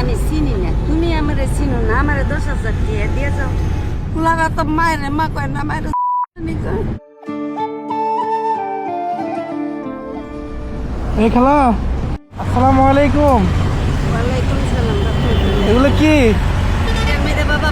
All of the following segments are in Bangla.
আমি চিনি না তুমি আমারে চিনো না আমারে দশ হাজার দিয়ে দিয়ে যাও ফুলারা তো মায়ের মা কয় না মায়ের এই খালা আসসালামু আলাইকুম ওয়ালাইকুম সালাম এগুলো কি মেরে বাবা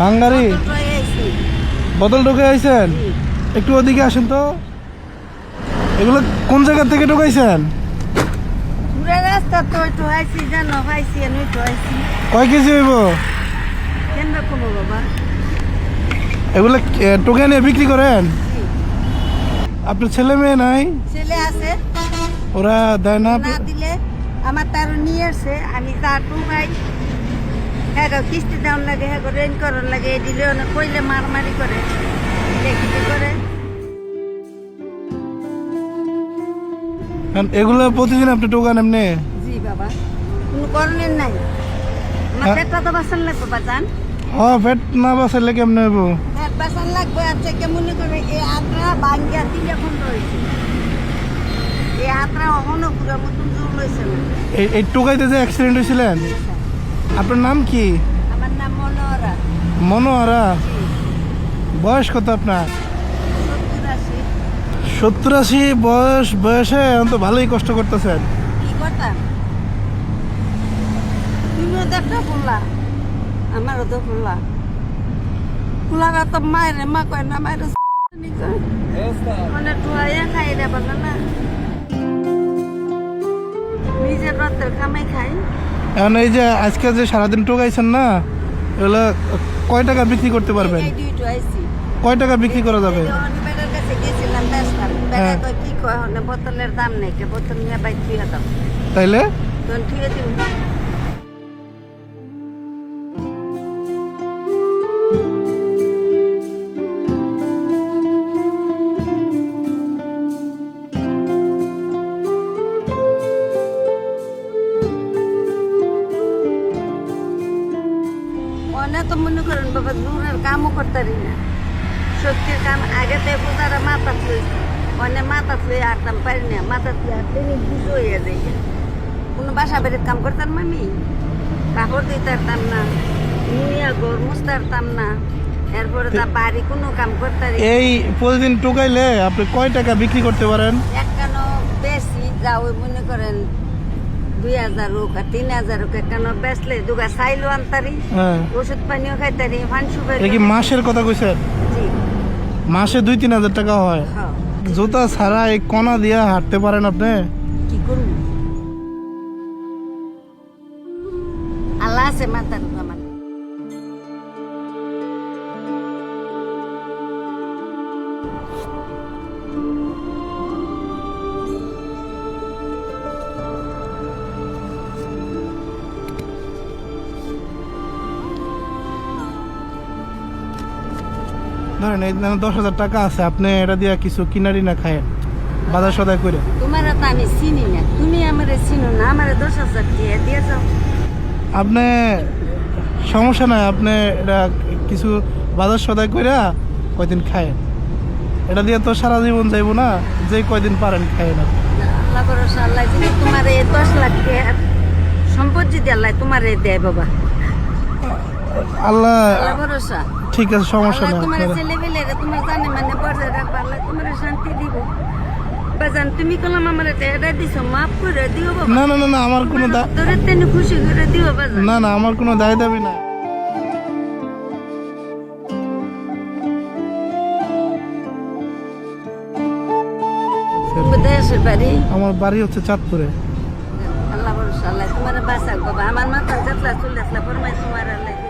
বাঙ্গারি আইছি বোতল ঢুকে আইছেন? একটু ওদিকে আসেন তো। এগুলো কোন জায়গা থেকে ঢুকাইছেন? পুরা রাস্তা তো একটু আইছি জানো একটু আইছি। কয় কেজি হইব? কেন রকম বাবা? এগুলো এ, টোকে নিয়ে বিক্রি করেন? আপনার ছেলে মেয়ে নাই? ছেলে আছে। ওরা দেয় না? দিলে আমার তার নিয়ে আসে আমি তার ভাই হ্যাঁ কিস্তি দেওয়ার লাগে হ্যাঁ রেন করার লাগে দিলে কইলে মারামারি করে। দেখতে করে। এগুলো প্রতিদিন আপনি টোকান এমনি? জি বাবা। কোনো করণের নাই। হ্যাঁ। পেটটা তো বাসান লাগবে বাজান। হ্যাঁ পেট না বাসাইলে কেমনে হইব? পেট বাসান লাগবে আচ্ছা কেমন করে? এই আত্রা বাঙ্গিয়া এখন রয়েছে। এই আত্রা অহনো পুরো মতন জোর না। এই টোকাইতে যে অ্যাক্সিডেন্ট হয়েছিলেন আপনার নাম কি? আমার নাম মনোহরা মনোহরা বয়স কত আপনার? সত্তর আশি বয়স বয়সে এখন তো ভালোই কষ্ট করতেছেন। আমারও তো ফুলারা তো মায়ের মা কয় না মায়ের মানে টুয়াইয়া খাই রে বলে না। নিজের রক্তের খাই এখন এই যে আজকে যে সারাদিন টোকাইছেন না এগুলো কয় টাকা বিক্রি করতে পারবেন? কয় টাকা বিক্রি করা যাবে? কাছে গেছিলাম বেসলাম হ্যাঁ। কি কয় হলে বোতলের দাম নেই কে বোতল নিয়ে বাইক থুয়ে দাও। তাইলে? তখন থুয়ে দিব অনেক তো মনে করেন বাবা দূরের কামও করতে না। সত্যির কাম আগে তো পূজারা মাথা থুয়েছি অনেক মাথা থুয়ে আটতাম পারি না মাথা আটলে বুঝো হয়ে যায় কোনো বাসা বেড়ে কাম করতাম আমি? কাপড় দিতে পারতাম না নিয়ে ঘর মুছতে পারতাম না এরপরে তা বাড়ি কোনো কাম করতে এই প্রতিদিন টোকাইলে আপনি কয় টাকা বিক্রি করতে পারেন? একখানো বেশি যা ওই মনে করেন দুই হাজার হোক আর তিন হাজার হোক একখানো বেচলে দুগা চাইলো আনতারি হ্যাঁ। ওষুধ পানিও খাইতারি ফানসু এটা কি মাসের কথা কইছেন? মাসে দুই তিন হাজার টাকা হয়। হ্যাঁ জুতা ছাড়া এই কণা দিয়া হাঁটতে পারেন আপনি। কি করব আল্লাহ আছে মাতার ধরেন এই দশ হাজার টাকা আছে আপনি এটা দিয়া কিছু কিনারি না খায়েন বাজার সদাই করে। তোমার তো আমি চিনি না তুমি আমারে চিনো না আমারে দশ হাজার দিয়ে দিয়ে যাও। আপনি সমস্যা নাই আপনি এটা কিছু বাজার সদাই করে কয়দিন খায়েন। এটা দিয়ে তো সারা জীবন যাইবো না যে কয়দিন পারেন খায়েন আপনি। আল্লাহ ভরসা আল্লাহ তোমার এই দশ লাখ সম্পদ যদি আল্লাহ তোমার দেয় বাবা। আল্লাহ ঠিক আছে সমস্যা নেই মানে না না না না আমার কোনো না না আমার কোনো দায় দাবি বাড়ি? আমার বাড়ি হচ্ছে চাঁদপুরে। আল্লাহ আল্লাহ তোমার বাবা। আমার মাথা যাতলা চলে আসলা ফরমাই তোমার আল্লাহ